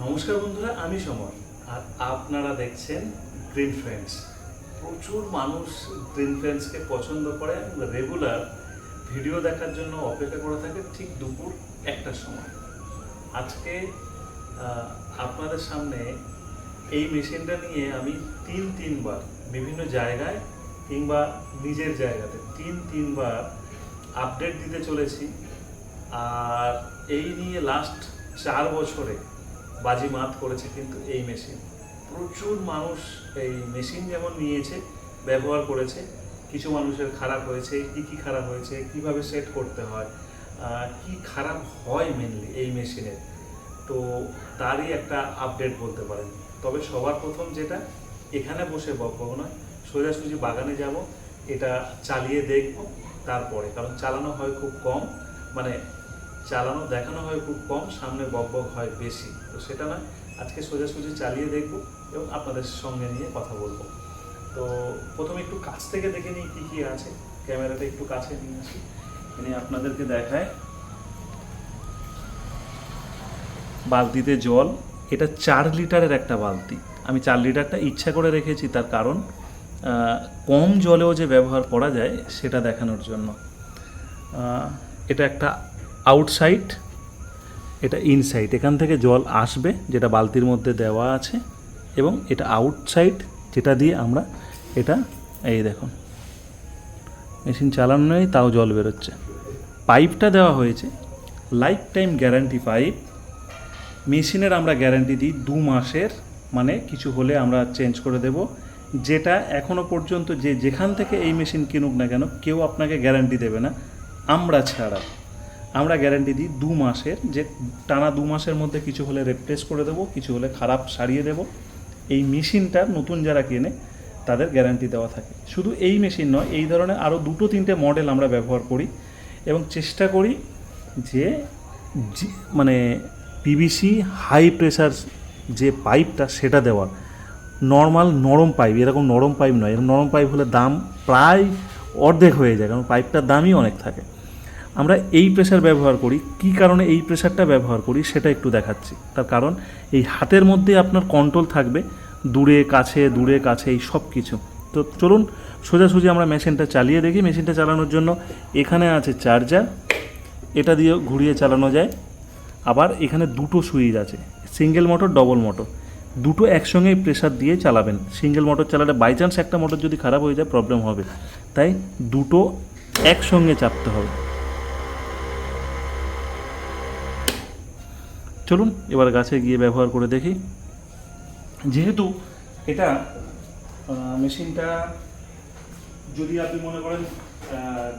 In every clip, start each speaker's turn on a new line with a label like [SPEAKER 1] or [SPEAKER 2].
[SPEAKER 1] নমস্কার বন্ধুরা, আমি সমর। আর আপনারা দেখছেন গ্রিন ফ্রেন্ডস প্রচুর মানুষ গ্রিন ফ্রেন্ডসকে পছন্দ করে রেগুলার ভিডিও দেখার জন্য অপেক্ষা করে থাকে ঠিক দুপুর একটার সময়। আজকে আপনাদের সামনে এই মেশিনটা নিয়ে আমি তিন তিনবার বিভিন্ন জায়গায় কিংবা নিজের জায়গাতে তিন তিনবার আপডেট দিতে চলেছি। আর এই নিয়ে লাস্ট চার বছরে বাজিমাত করেছে কিন্তু এই মেশিন। প্রচুর মানুষ এই মেশিন যেমন নিয়েছে, ব্যবহার করেছে, কিছু মানুষের খারাপ হয়েছে, কি কি খারাপ হয়েছে, কীভাবে সেট করতে হয় কি খারাপ হয় মেনলি এই মেশিনের? তো তারই একটা আপডেট বলতে পারেন। তবে সবার প্রথম যেটা, এখানে বসে বকবক নয়, সোজাসুজি বাগানে যাব, এটা চালিয়ে দেখব, তারপরে। কারণ চালানো হয় খুব কম মানে চালানো, দেখানো হয় খুব কম, সামনে বকবক হয় বেশি। তো সেটা নয়, আজকে সোজাসুজি চালিয়ে দেখব এবং আপনাদের সঙ্গে নিয়ে কথা বলব। তো প্রথমে একটু কাছ থেকে দেখে নিই কী কী আছে। ক্যামেরাটা একটু কাছে নিয়ে আসি। এনে আপনাদেরকে দেখায়। বালতিতে জল, এটা চার লিটারের একটা বালতি। আমি চার লিটারটা ইচ্ছা করে রেখেছি, তার কারণ কম জলেও যে ব্যবহার করা যায়, সেটা দেখানোর জন্য। এটা একটা আউটসাইড এটা ইনসাইড এখান থেকে জল আসবে, যেটা বালতির মধ্যে দেওয়া আছে, এবং এটা আউটসাইড যেটা দিয়ে আমরা এটা, এই দেখুন, মেশিন চালানো নেই তাও জল বেরোচ্ছে। পাইপটা দেওয়া হয়েছে লাইফ টাইম গ্যারান্টি পাইপ মেশিনের আমরা গ্যারান্টি দিই দু মাসের মানে কিছু হলে আমরা চেঞ্জ করে দেব, যেটা এখনও পর্যন্ত যে যেখান থেকে এই মেশিন কিনুক না কেন, কেউ আপনাকে গ্যারান্টি দেবে না, আমরা ছাড়া। আমরা গ্যারান্টি দিই দু মাসের যে টানা দু মাসের মধ্যে কিছু হলে রিপ্লেস করে দেবো, কিছু হলে খারাপ সারিয়ে দেব। এই মেশিনটা নতুন যারা কেনে, তাদের গ্যারান্টি দেওয়া থাকে। শুধু এই মেশিন নয়, এই ধরনের আরও দুটো তিনটে মডেল আমরা ব্যবহার করি এবং চেষ্টা করি যে যে- মানে পিভিসি হাই প্রেশার যে পাইপটা সেটা দেওয়ার। নর্মাল নরম পাইপ এরকম নরম পাইপ নয়, এরকম নরম পাইপ হলে দাম প্রায় অর্ধেক হয়ে যায়, কারণ পাইপটার দামই অনেক থাকে। আমরা এই প্রেসার ব্যবহার করি, কি কারণে এই প্রেসারটা ব্যবহার করি সেটা একটু দেখাচ্ছি। তার কারণ, এই হাতের মধ্যে আপনার কন্ট্রোল থাকবে, দূরে, কাছে দূরে, কাছে, এই সব কিছু। তো চলুন, সোজাসুজি আমরা মেশিনটা চালিয়ে দেখি। মেশিনটা চালানোর জন্য এখানে আছে চার্জার এটা দিয়ে ঘুরিয়ে চালানো যায়। আবার এখানে দুটো সুইচ আছে সিঙ্গেল মোটর ডবল মোটর দুটো একসঙ্গেই প্রেসার দিয়ে চালাবেন। সিঙ্গেল মোটর চালালে বাই চান্স একটা মোটর যদি খারাপ হয়ে যায় প্রবলেম হবে। তাই দুটো একসঙ্গে চাপতে হবে। চলুন এবার গাছে গিয়ে ব্যবহার করে দেখি। যেহেতু এটা মেশিনটা যদি আপনি মনে করেন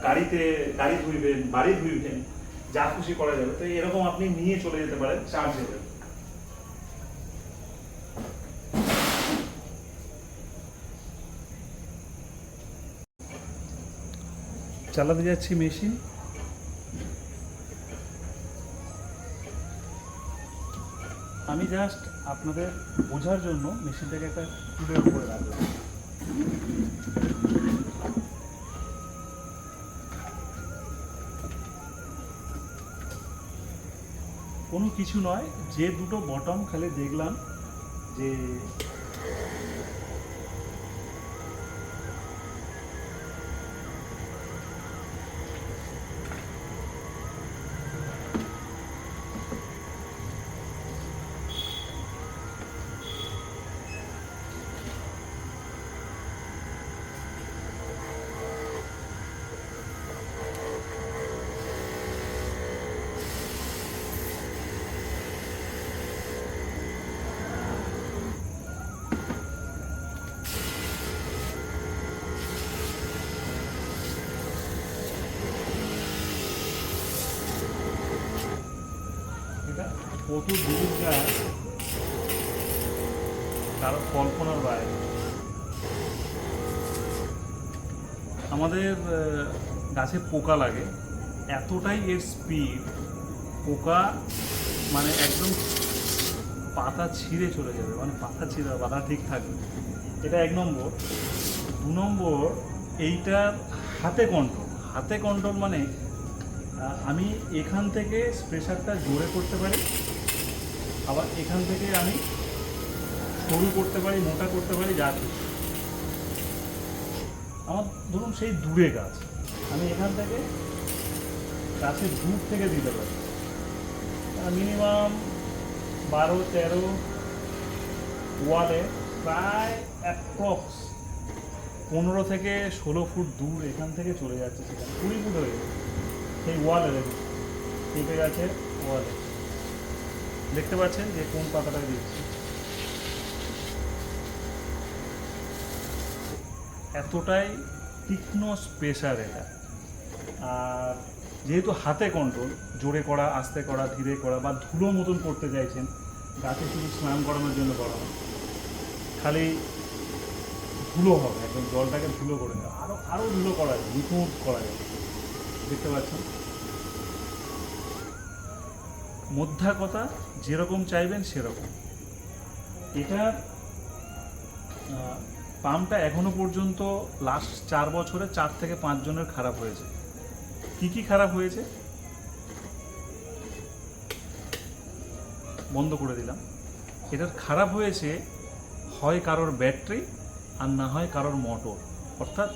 [SPEAKER 1] গাড়িতে, গাড়ি ধুইবেন, বাড়ি ধুইবেন, যা খুশি করা যাবে, তো এরকম আপনি নিয়ে চলে যেতে পারেন চার্জ চার্জেবল চালাতে যাচ্ছি মেশিন। আমি জাস্ট আপনাদের বোঝার জন্য মেশিনটাকে একটা টুলের উপরে রাখলাম। কোনো কিছু নয়, যে দুটো বটম খালি দেখলাম যে কত দূর তার কল্পনার বাইরে। আমাদের গাছে পোকা লাগে। এতটাই এর স্পিড পোকা মানে একদম পাতা ছিঁড়ে চলে যাবে। মানে পাতা ছিঁড়ে পাতা ঠিক থাকবে এটা এক নম্বর। দু নম্বর এইটার হাতে কন্ট্রোল হাতে কন্ট্রোল মানে আমি এখান থেকে প্রেশারটা জোরে করতে পারি। আবার এখান থেকে আমি সরু করতে পারি, মোটা করতে পারি, যা। আমার ধরুন সেই দূরে গাছ, আমি এখান থেকে গাছের দূর থেকে দিতে পারি। মিনিমাম বারো, তেরো ওয়ালে প্রায় অ্যাপ্রক্স পনেরো থেকে ষোলো ফুট দূর এখান থেকে চলে যাচ্ছে সেখানে। কুড়ি ফুট হয়ে গেছে। সেই ওয়ালে দেখুন পেঁপে গাছের ওয়ালে দেখতে পাচ্ছেন যে কোন পাতাটা দিচ্ছি। এতটাই তীক্ষ্ণ স্পেশার এটা। আর যেহেতু হাতে কন্ট্রোল জোরে করা, আস্তে করা, ধীরে করা বা ধুলো মতন করতে চাইছেন, গাছে শুধু স্নান করানোর জন্য করানো খালি ধুলো হবে, একদম জলটাকে ধুলো করে দেওয়া। আরও আরও ধুলো করা যায়, নিখুঁত করা যায়। দেখতে পাচ্ছেন? মধ্যা কথা যেরকম চাইবেন সেরকম। আহ, পাম্পটা এখনও পর্যন্ত লাস্ট চার বছরে চার থেকে পাঁচ জনের খারাপ হয়েছে। কি কি খারাপ হয়েছে? বন্ধ করে দিলাম। এটার খারাপ হয়েছে হয় কারোর ব্যাটারি আর না হয় কারোর মোটর অর্থাৎ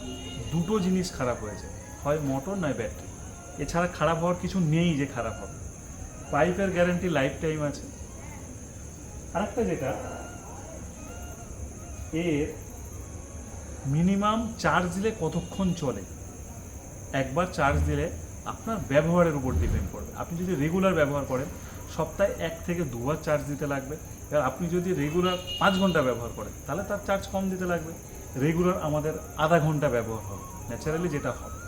[SPEAKER 1] দুটো জিনিস খারাপ হয়েছে হয় মোটর নয় ব্যাটারি। এছাড়া খারাপ হওয়ার কিছু নেই যে খারাপ হবে। পাইপের গ্যারান্টি লাইফ টাইম আছে। আরেকটা যেটা, এর মিনিমাম চার্জ দিলে কতক্ষণ চলে? একবার চার্জ দিলে আপনার ব্যবহারের উপর ডিপেন্ড করবে। আপনি যদি রেগুলার ব্যবহার করেন, সপ্তাহে এক থেকে দুবার চার্জ দিতে লাগবে। এবার আপনি যদি রেগুলার পাঁচ ঘণ্টা ব্যবহার করেন, তাহলে তার চার্জ কম দিতে লাগবে। রেগুলার আমাদের আধা ঘণ্টা ব্যবহার হবে, ন্যাচারালি যেটা হবে।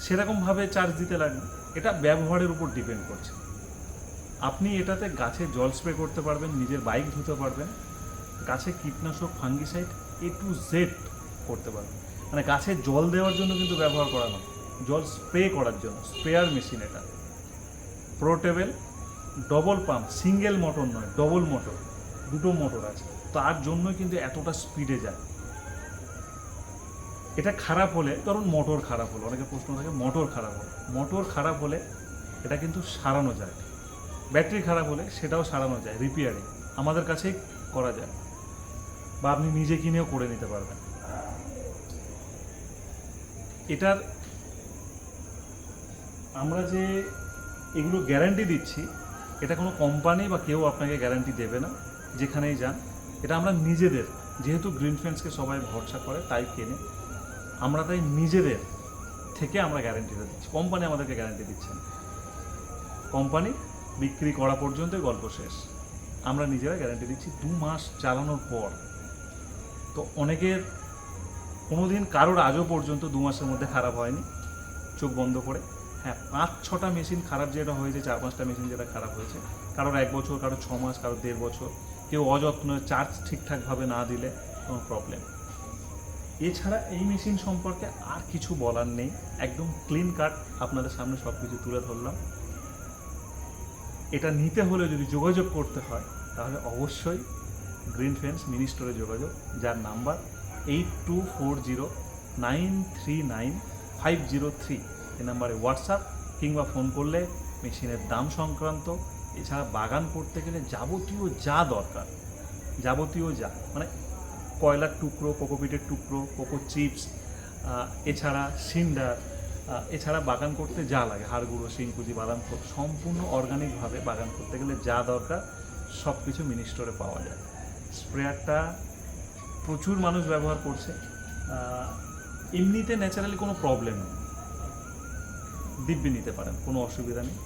[SPEAKER 1] সেরকমভাবে চার্জ দিতে লাগবে। এটা ব্যবহারের উপর ডিপেন্ড করছে। আপনি এটাতে গাছে জল স্প্রে করতে পারবেন, নিজের বাইক ধুতে পারবেন, গাছে কীটনাশক ফাঙ্গিসাইড এ টু জেড করতে পারবেন। মানে গাছে জল দেওয়ার জন্য কিন্তু ব্যবহার করা নয়, জল স্প্রে করার জন্য স্প্রেয়ার মেশিন এটা। Portable double pump single motor নয় ডবল মোটর দুটো মোটর আছে। তার জন্যই কিন্তু এতটা স্পিডে যায়। এটা খারাপ হলে, ধরুন মোটর খারাপ হলো, অনেকে প্রশ্ন থাকে মোটর খারাপ হলো মোটর খারাপ হলে এটা কিন্তু সারানো যায়। ব্যাটারি খারাপ হলে সেটাও সারানো যায় রিপেয়ারিং আমাদের কাছেই করা যায়। বা আপনি নিজে কিনেও করে নিতে পারবেন। এটার আমরা যে এগুলো গ্যারান্টি দিচ্ছি, এটা কোনো কোম্পানি বা কেউ আপনাকে গ্যারান্টি দেবে না, যেখানেই যান। এটা আমরা নিজেদের, যেহেতু গ্রিন ফ্রেন্ডসকে সবাই ভরসা করে, তাই কেনে। আমরা তাই নিজেদের থেকে আমরা গ্যারান্টিটা দিচ্ছি। কোম্পানি আমাদেরকে গ্যারান্টি দিচ্ছে কোম্পানি বিক্রি করা পর্যন্তই গল্প শেষ। আমরা নিজেরা গ্যারান্টি দিচ্ছি দু মাস চালানোর পর। তো অনেকের কোনোদিন কারোর আজও পর্যন্ত দু মাসের মধ্যে খারাপ হয়নি। চোখ বন্ধ করে। হ্যাঁ পাঁচ, ছটা মেশিন খারাপ যেটা হয়েছে, চার, পাঁচটা মেশিন যেটা খারাপ হয়েছে, কারোর এক বছর, কারোর ছ মাস, কারোর দেড় বছর, কেউ অযত্ন চার্জ ঠিকঠাকভাবে না দিলে কোনো প্রবলেম এছাড়া এই মেশিন সম্পর্কে আর কিছু বলার নেই। একদম ক্লিন কাট আপনাদের সামনে সব কিছু তুলে ধরলাম। এটা নিতে হলে যদি যোগাযোগ করতে হয়, তাহলে অবশ্যই গ্রিন ফেন্স মিনি স্টোরে যোগাযোগ, যার number eight two four zero nine three nine five zero three. এই নাম্বারে হোয়াটসঅ্যাপ কিংবা ফোন করলে মেশিনের দাম সংক্রান্ত, এছাড়া বাগান করতে গেলে যাবতীয় যা দরকার, যাবতীয় যা মানে কয়লার টুকরো, কোকোপিটের টুকরো, কোকো চিপস এছাড়া সিন্ডার এছাড়া বাগান করতে যা লাগে, হাড় গুঁড়ো, শিংকুচি, বাদাম সম্পূর্ণ অর্গানিকভাবে বাগান করতে গেলে যা দরকার সব কিছু মিনি স্টোরে পাওয়া যায়। স্প্রেয়ারটা প্রচুর মানুষ ব্যবহার করছে। এমনিতে ন্যাচারালি কোনো প্রবলেম নেই। দিব্যি নিতে পারেন, কোনো অসুবিধা নেই।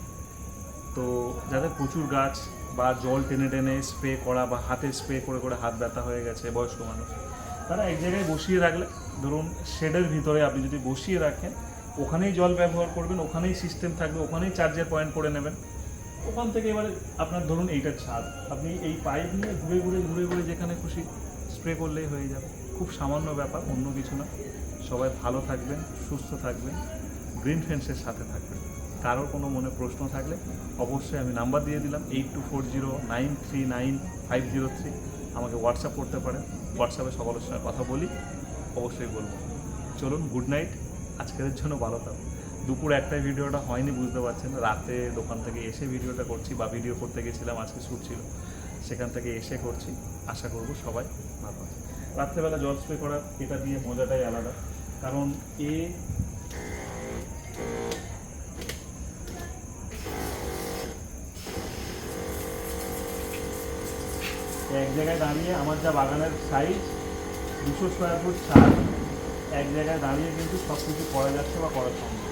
[SPEAKER 1] তো যাদের প্রচুর গাছ বা জল টেনে টেনে স্প্রে করা বা হাতে স্প্রে করে করে হাত ব্যথা হয়ে গেছে, বয়স্ক মানুষ, তারা এক জায়গায় বসিয়ে রাখলে, ধরুন শেডের ভিতরে আপনি যদি বসিয়ে রাখেন ওখানেই জল ব্যবহার করবেন, ওখানেই সিস্টেম থাকবে, ওখানেই চার্জের পয়েন্ট করে নেবেন। ওখান থেকে এবারে আপনার ধরুন এইটা ছাদ, আপনি এই পাইপ নিয়ে ঘুরে ঘুরে ঘুরে ঘুরে যেখানে খুশি স্প্রে করলেই হয়ে যাবে। খুব সামান্য ব্যাপার, অন্য কিছু না। সবাই ভালো থাকবেন, সুস্থ থাকবেন গ্রিন ফেন্সের সাথে থাকবেন। কারোর কোনো মনে প্রশ্ন থাকলে অবশ্যই আমি নাম্বার দিয়ে দিলাম eight two four zero nine three nine five zero three আমাকে হোয়াটসঅ্যাপ করতে পারেন হোয়াটসঅ্যাপে সকলের সঙ্গে কথা বলি, অবশ্যই বলব। চলুন গুড নাইট আজকের জন্য ভালো থাকুন দুপুর একটাই ভিডিওটা হয়নি, বুঝতে পারছেন। রাতে দোকান থেকে এসে ভিডিওটা করছি বা ভিডিও করতে গেছিলাম, আজকে শ্যুট ছিল। সেখান থেকে এসে করছি। আশা করব সবাই ভালো আছে। রাত্রেবেলা জল স্প্রে করার, এটা দিয়ে মজাটাই আলাদা। কারণ এ এক জায়গায় দাঁড়িয়ে আমার যা বাগানের সাইজ দুশো স্কোয়ার ফুট ছাদ। এক জায়গায় দাঁড়িয়ে কিন্তু সব কিছু করা যাচ্ছে বা করা সম্ভব।